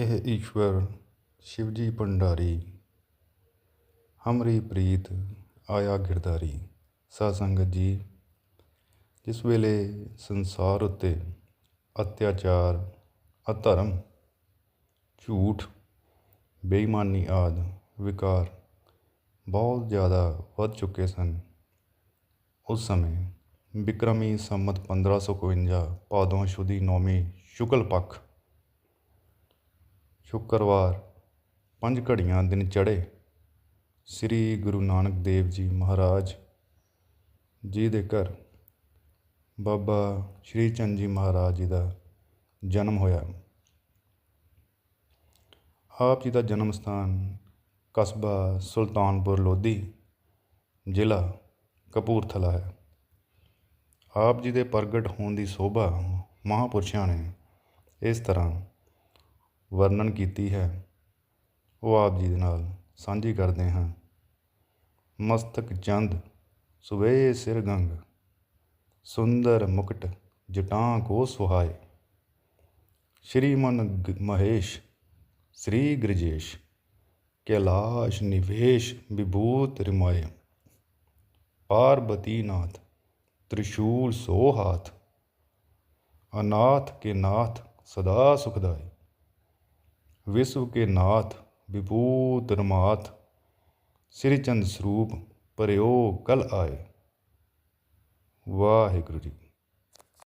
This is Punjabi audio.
ਇਹ ਈਸ਼ਵਰ ਸ਼ਿਵਜੀ ਭੰਡਾਰੀ, ਹਮਰੀ ਪ੍ਰੀਤ ਆਇਆ ਗਿਰਧਾਰੀ ਸਾਧ ਸੰਗਤ ਜੀ। ਜਿਸ ਵੇਲੇ ਸੰਸਾਰ ਉੱਤੇ ਅਤਿਆਚਾਰ, ਅਧਰਮ, ਝੂਠ, ਬੇਈਮਾਨੀ ਆਦਿ ਵਿਕਾਰ ਬਹੁਤ ਜ਼ਿਆਦਾ ਵੱਧ ਚੁੱਕੇ ਸਨ, ਉਸ ਸਮੇਂ ਬਿਕਰਮੀ ਸੰਮਤ 1551 ਪਾਦੋਂ ਸ਼ੁਦੀ ਨੌਵੀਂ ਸ਼ੁਕਲ ਪੱਖ ਸ਼ੁੱਕਰਵਾਰ, ਪੰਜ ਘੜੀਆਂ ਦਿਨ ਚੜ੍ਹੇ। ਸ੍ਰੀ ਗੁਰੂ ਨਾਨਕ ਦੇਵ ਜੀ ਮਹਾਰਾਜ ਜੀ ਦੇ ਘਰ, ਬਾਬਾ ਸ਼੍ਰੀ ਚੰਦ ਜੀ ਮਹਾਰਾਜ ਜੀ ਦਾ ਜਨਮ ਹੋਇਆ। ਆਪ ਜੀ ਦਾ ਜਨਮ ਸਥਾਨ ਕਸਬਾ ਸੁਲਤਾਨਪੁਰ ਲੋਧੀ, ਜ਼ਿਲ੍ਹਾ ਕਪੂਰਥਲਾ ਹੈ। ਆਪ ਜੀ ਦੇ ਪ੍ਰਗਟ ਹੋਣ ਦੀ ਸੋਭਾ ਮਹਾਂਪੁਰਸ਼ਾਂ ਨੇ ਇਸ ਤਰ੍ਹਾਂ ਵਰਣਨ ਕੀਤੀ ਹੈ। ਉਹ ਆਪ ਜੀ ਦੇ ਨਾਲ ਸਾਂਝੀ ਕਰਦੇ ਹਾਂ। ਮਸਤਕ ਚੰਦ, ਸੁਵੇ ਸਿਰ ਗੰਗ, ਸੁੰਦਰ ਮੁਕਟ ਜਟਾਂ ਕੋ ਸੁਹਾਏ। ਸ਼੍ਰੀਮਨ ਮਹੇਸ਼, ਸ੍ਰੀ ਗ੍ਰਜੇਸ਼, ਕੈਲਾਸ਼ ਨਿਵੇਸ਼ ਵਿਭੂਤ ਰਿਮਾਇ ਪਾਰਬਤੀ ਨਾਥ, ਤ੍ਰਿਸ਼ੂਲ ਸੋ ਹਾਥ ਅਨਾਥ ਕੇ ਨਾਥ ਸਦਾ ਸੁਖਦਾਈ विश्व के नाथ विभूत रमाथ श्री चंद स्वरूप परयो कल आए वाहिगुरु जी